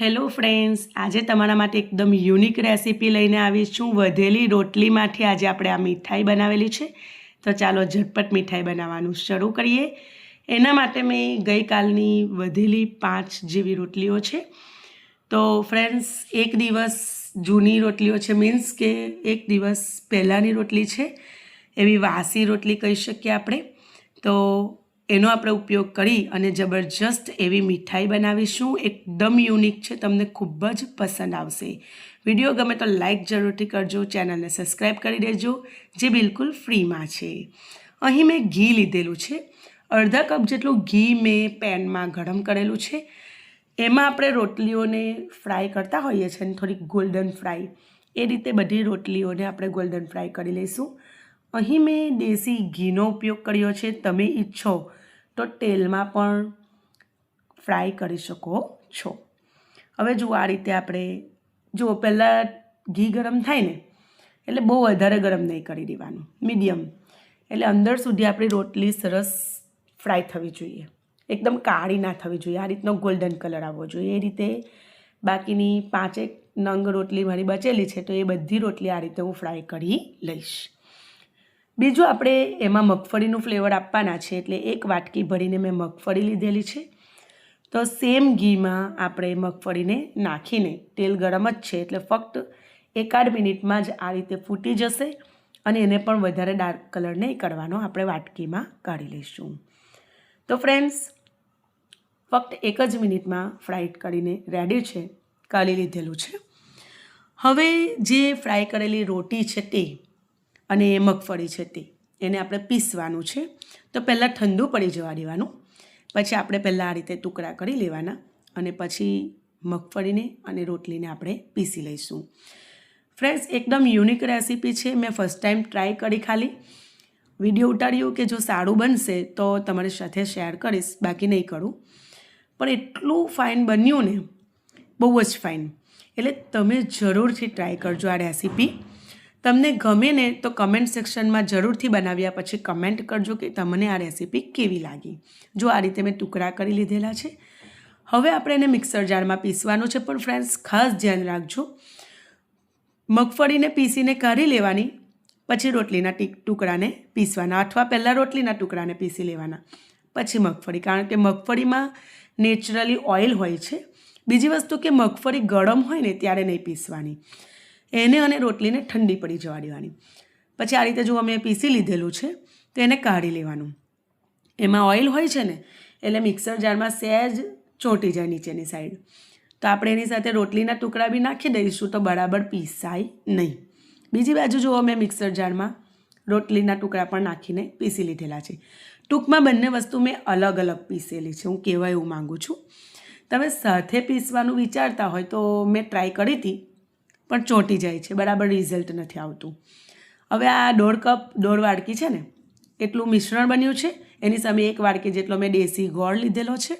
Hello friends, આજે તમારા માટે એકદમ યુનિક રેસીપી લઈને આવી છું. વધેલી રોટલીમાંથી આજે આપણે આ મીઠાઈ બનાવેલી છે. તો ચાલો ઝટપટ મીઠાઈ બનાવવાનું શરૂ કરીએ. એના માટે મેં ગઈકાલની વધેલી પાંચ જેવી રોટલીઓ છે. તો ફ્રેન્ડ્સ, એક દિવસ જૂની રોટલીઓ છે. મીન્સ કે એક દિવસ પહેલાંની રોટલી છે. એવી વાસી રોટલી કહી શકીએ આપણે. તો એનો આપણે ઉપયોગ કરી અને જબરજસ્ત એવી મીઠાઈ બનાવીશું. એકદમ યુનિક છે, તમને ખૂબ જ પસંદ આવશે. વીડિયો ગમે તો લાઇક જરૂરથી કરજો, ચેનલને સબસ્ક્રાઈબ કરી દેજો, જે બિલકુલ ફ્રીમાં છે. અહીં મેં ઘી લીધેલું છે. અડધા કપ જેટલું ઘી મેં પેનમાં ગરમ કરેલું છે. એમાં આપણે રોટલીઓને ફ્રાય કરતા હોઈએ છીએ અને થોડીક ગોલ્ડન ફ્રાય. એ રીતે બધી રોટલીઓને આપણે ગોલ્ડન ફ્રાય કરી લઈશું. અહીં મેં દેશી ઘીનો ઉપયોગ કર્યો છે. તમે ઈચ્છો તો તેલમાં પણ ફ્રાય કરી શકો છો. હવે જુઓ આ રીતે આપણે, જુઓ પહેલાં ઘી ગરમ થાય ને, એટલે બહુ વધારે ગરમ નહીં કરી દેવાનું, મીડિયમ. એટલે અંદર સુધી આપણી રોટલી સરસ ફ્રાય થવી જોઈએ. એકદમ કાળી ના થવી જોઈએ, આ રીતનો ગોલ્ડન કલર આવવો જોઈએ. એ રીતે બાકીની પાંચેક નંગ રોટલી મારી બચેલી છે, તો એ બધી રોટલી આ રીતે હું ફ્રાય કરી લઈશ. બીજું આપણે એમાં મગફળીનું ફ્લેવર આપવાના છે, એટલે એક વાટકી ભરીને મેં મગફળી લીધેલી છે. તો સેમ ઘીમાં આપણે મગફળીને નાખીને, તેલ ગરમ જ છે, એટલે ફક્ત એકાદ મિનિટમાં જ આ રીતે ફૂટી જશે અને એને પણ વધારે ડાર્ક કલર નહીં કરવાનો, આપણે વાટકીમાં કાઢી લઈશું. તો ફ્રેન્ડ્સ, ફક્ત એક જ મિનિટમાં ફ્રાઈડ કરીને રેડી છે કાઢી લીધેલું છે. હવે જે ફ્રાય કરેલી રોટી છે તે અને એ મગફળી છે તે. એને આપણે પીસવાનું છે. તો પહેલાં ઠંડુ પડી જવા દેવાનું. પછી આપણે પહેલાં આ રીતે ટુકડા કરી લેવાના અને પછી મગફળીને અને રોટલીને આપણે પીસી લઈશું. ફ્રેન્ડ્સ એકદમ યુનિક રેસીપી છે. મેં ફર્સ્ટ ટાઈમ ટ્રાય કરી ખાલી. વીડિયો ઉતાર્યું કે જો સારું બનશે તો તમારી સાથે શેર કરીશ. બાકી નહીં કરું. પણ એટલું ફાઇન બન્યું ને, બહુ જ ફાઇન. એટલે તમે જરૂરથી ટ્રાય કરજો આ રેસીપી. તમને ગમે ને તો કમેન્ટ સેક્શનમાં જરૂરથી બનાવ્યા પછી કમેન્ટ કરજો કે તમને આ રેસીપી કેવી લાગી. જો આ રીતે મેં ટુકડા કરી લીધેલા છે. હવે આપણે એને મિક્સર જારમાં પીસવાનું છે પણ ફ્રેન્ડ્સ ખાસ ધ્યાન રાખજો. મગફળીને પીસીને કાઢી લેવાની, પછી રોટલીના ટીક ટુકડાને પીસવાના અથવા પહેલાં રોટલીના ટુકડાને પીસી લેવાના. પછી મગફળી, કારણ કે મગફળીમાં નેચરલી ઓઇલ હોય છે. બીજી વસ્તુ કે મગફળી ગરમ હોય ને ત્યારે નહીં પીસવાની. એને અને રોટલીને ઠંડી પડી જવા દેવાની પછી આ રીતે જો અમે પીસી લીધેલું છે, તો એને કાઢી લેવાનું. એમાં ઓઇલ હોય છે ને, એટલે મિક્સર જારમાં સહેજ ચોંટી જાય નીચેની સાઈડ. તો આપણે એની સાથે રોટલીના ટુકડા બી નાખી દઈશું તો બરાબર પીસાય નહીં. બીજી બાજુ જો અમે મિક્સર જારમાં રોટલીના ટુકડા પણ નાખીને પીસી લીધેલા છે. ટૂંકમાં બંને વસ્તુ મેં અલગ અલગ પીસેલી છે, હું કહેવા એવું માગું છું. તમે સાથે પીસવાનું વિચારતા હોય તો મેં ટ્રાય કરી હતી પણ ચોંટી જાય છે. બરાબર રિઝલ્ટ નથી આવતું. હવે આ દોઢ કપ, દોઢ વાડકી છે ને એટલું મિશ્રણ બન્યું છે? એની સામે એક વાડકી જેટલો મેં દેશી ગોળ લીધેલો છે.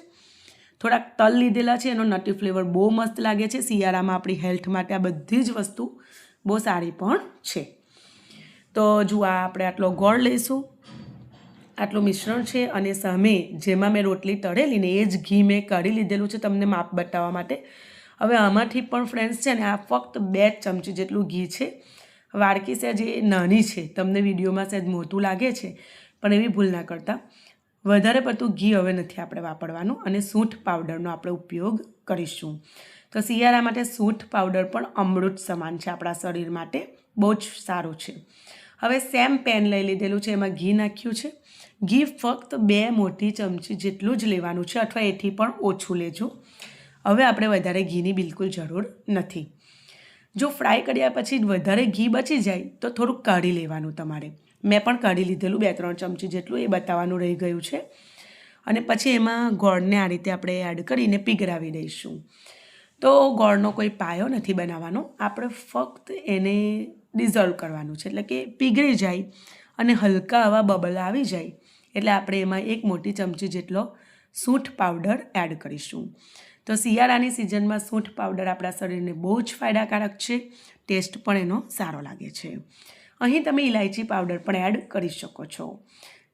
થોડાક તલ લીધેલા છે, એનો નટી ફ્લેવર બહુ મસ્ત લાગે છે. શિયાળામાં આપણી હેલ્થ માટે આ બધી જ વસ્તુ બહુ સારી પણ છે. તો જુઓ આપણે આટલો ગોળ લઈશું. આટલું મિશ્રણ છે અને સામે જેમાં મેં રોટલી તળેલી ને એ જ ઘી મેં કાઢી લીધેલું છે તમને માપ બતાવવા માટે. હવે આમાંથી પણ ફ્રેન્ડ્સ છે ને આ ફક્ત બે ચમચી જેટલું ઘી છે. વાડકી સહેજ એ નાની છે. તમને વિડીયોમાં સહેજ મોટું લાગે છે, પણ એવી ભૂલ ના કરતા. વધારે પડતું ઘી હવે નથી આપણે વાપરવાનું અને સૂંઠ પાવડરનો આપણે ઉપયોગ કરીશું. તો શિયાળા માટે સૂંઠ પાવડર પણ અમૃત સમાન છે આપણા શરીર માટે. બહુ જ સારું છે. હવે સેમ પેન લઈ લીધેલું છે, એમાં ઘી નાખ્યું છે. ઘી ફક્ત બે મોટી ચમચી જેટલું જ લેવાનું છે, અથવા એથી પણ ઓછું લેજો. હવે આપણે વધારે ઘીની બિલકુલ જરૂર નથી. જો ફ્રાય કર્યા પછી વધારે ઘી બચી જાય, તો થોડુંક કાઢી લેવાનું તમારે. મેં પણ કાઢી લીધેલું બે ત્રણ ચમચી જેટલું, એ બતાવવાનું રહી ગયું છે. અને પછી એમાં ગોળને આ રીતે આપણે એડ કરીને પીગરાવી દઈશું. તો ગોળનો કોઈ પાયો નથી બનાવવાનો, આપણે ફક્ત એને ડિઝોલ્વ કરવાનું છે. એટલે કે પીગળી જાય અને હલકા આવા બબલ આવી જાય, એટલે આપણે એમાં એક મોટી ચમચી જેટલો સૂંઠ પાવડર એડ કરીશું. તો શિયાળાની સિઝનમાં સૂંઠ પાવડર આપણા શરીરને બહુ જ ફાયદાકારક છે. ટેસ્ટ પણ એનો સારો લાગે છે. અહીં તમે ઇલાયચી પાવડર પણ એડ કરી શકો છો.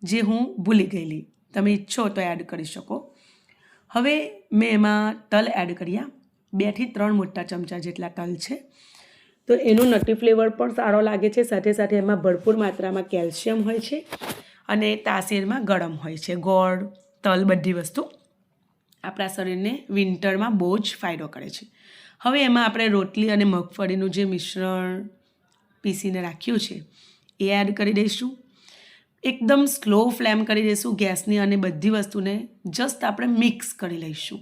જે હું ભૂલી ગયેલી. તમે ઈચ્છો તો એડ કરી શકો. હવે મેં એમાં તલ એડ કર્યા. બેથી ત્રણ મોટા ચમચા જેટલા તલ છે. તો એનું નટી ફ્લેવર પણ સારો લાગે છે. સાથે સાથે એમાં ભરપૂર માત્રામાં કેલ્શિયમ હોય છે અને તાસીરમાં ગરમ હોય છે. ગોળ, તલ બધી વસ્તુ આપણા શરીરને વિન્ટરમાં બહુ જ ફાયદો કરે છે. હવે એમાં આપણે રોટલી અને મગફળીનું જે મિશ્રણ પીસીને રાખ્યું છે, એ એડ કરી દઈશું. એકદમ સ્લો ફ્લેમ કરી દઈશું ગેસની અને બધી વસ્તુને જસ્ટ આપણે મિક્સ કરી લઈશું.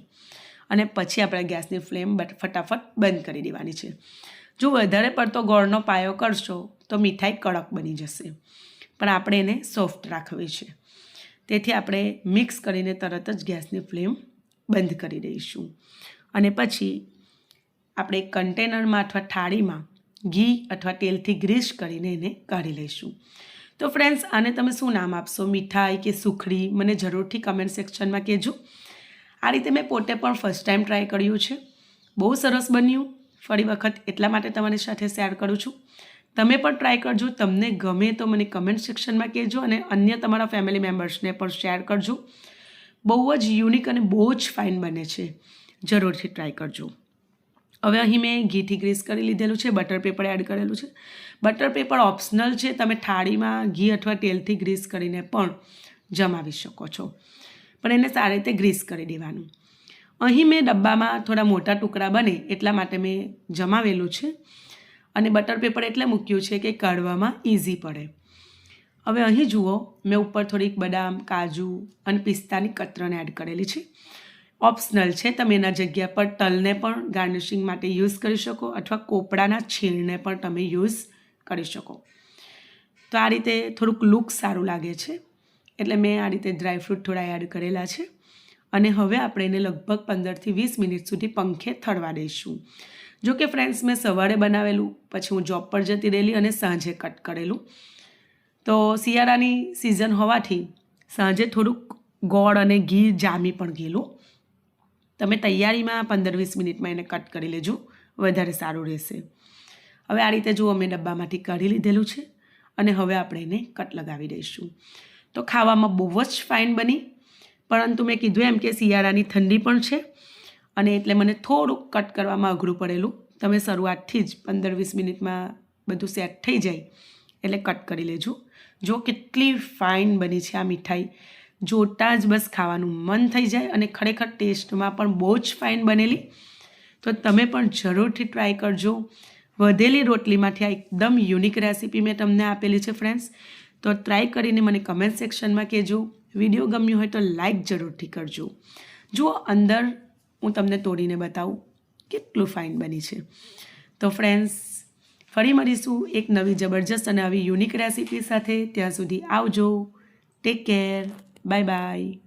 અને પછી આપણે ગેસની ફ્લેમ ફટાફટ બંધ કરી દેવાની છે. જો વધારે પડતો ગોળનો પાયો કરશો, તો મીઠાઈ કડક બની જશે. પણ આપણે એને સોફ્ટ રાખવી છે. તેથી આપણે મિક્સ કરીને તરત જ ગેસની ફ્લેમ બંધ કરી દઈશું. અને પછી આપણે કન્ટેનરમાં અથવા થાળીમાં ઘી અથવા તેલથી ગ્રીસ કરીને એને કાઢી લઈશું. તો ફ્રેન્ડ્સ, આને તમે શું નામ આપશો? મીઠાઈ કે સુખડી? મને જરૂરથી કમેન્ટ સેક્શનમાં કહેજો. આ રીતે મેં પોતે પણ ફર્સ્ટ ટાઈમ ટ્રાય કર્યું છે. બહુ સરસ બન્યું. ફરી વખત એટલા માટે તમારી સાથે શેર કરું છું. તમે પણ ટ્રાય કરજો. તમને ગમે તો મને કમેન્ટ સેક્શનમાં કહેજો અને અન્ય તમારા ફેમિલી મેમ્બર્સને પણ શેર કરજો. બહુ જ યુનિક અને બહુ જ ફાઇન બને છે. જરૂરથી ટ્રાય કરજો. હવે અહીં મેં ઘીથી ગ્રીસ કરી લીધેલું છે, બટર પેપર એડ કરેલું છે. બટર પેપર ઓપ્શનલ છે, તમે થાળીમાં ઘી અથવા તેલથી ગ્રીસ કરીને પણ જમાવી શકો છો. પણ એને સારી રીતે ગ્રીસ કરી દેવાનું. અહીં મેં ડબ્બામાં થોડા મોટા ટુકડા બને એટલા માટે મેં જમાવેલું છે. અને બટર પેપર એટલે મૂક્યું છે કે કાઢવામાં ઇઝી પડે. હવે અહીં જુઓ, મેં ઉપર થોડીક બદામ, કાજુ અને પિસ્તાની કતરણ એડ કરેલી છે. ઓપ્શનલ છે, તમે એના જગ્યા પર તલને પણ ગાર્નિશિંગ માટે યુઝ કરી શકો અથવા કોપડાના છીણને પણ તમે યુઝ કરી શકો. તો આ રીતે થોડુંક લુક સારું લાગે છે, એટલે મેં આ રીતે ડ્રાયફ્રૂટ થોડા એડ કરેલા છે. અને હવે આપણે એને લગભગ પંદરથી વીસ મિનિટ સુધી પંખે થળવા દઈશું. જો કે ફ્રેન્ડ્સ મેં સવારે બનાવેલું, પછી હું જોબ પર જતી રહેલી અને સાંજે કટ કરેલું. તો શિયાળાની સિઝન હોવાથી સાંજે થોડુંક ગોળ અને ઘી જામી પણ ગયેલું. તમે તૈયારીમાં પંદર વીસ મિનિટમાં એને કટ કરી લેજો, વધારે સારું રહેશે. હવે આ રીતે જુઓ, મેં ડબ્બામાંથી કાઢી લીધેલું છે અને હવે આપણે એને કટ લગાવી દઈશું. તો ખાવામાં બહુ જ ફાઇન બની, પરંતુ મેં કીધું એમ કે શિયાળાની ઠંડી પણ છે અને એટલે મને થોડુંક કટ કરવામાં અઘરું પડેલું. તમે શરૂઆતથી જ પંદર વીસ મિનિટમાં બધું સેટ થઈ જાય એટલે કટ કરી લેજો. જો કેટલી ફાઇન બની છે આ મીઠાઈ. જોતાં જ બસ ખાવાનું મન થઈ જાય અને ખરેખર ટેસ્ટમાં પણ બહુ જ ફાઇન બનેલી. તો તમે પણ જરૂરથી ટ્રાય કરજો. વધેલી રોટલીમાંથી આ એકદમ યુનિક રેસીપી મેં તમને આપેલી છે ફ્રેન્ડ્સ તો ટ્રાય કરીને મને કમેન્ટ સેક્શનમાં કહેજો. વીડિયો ગમ્યો હોય તો લાઇક જરૂરથી કરજો. જુઓ, અંદર હું તમને તોડીને બતાવું કેટલું ફાઇન બની છે. તો ફ્રેન્ડ્સ ફરી મળીશું એક નવી જબરજસ્ત અને આવી યુનિક રેસીપી સાથે. ત્યાં સુધી આવજો. Take care bye bye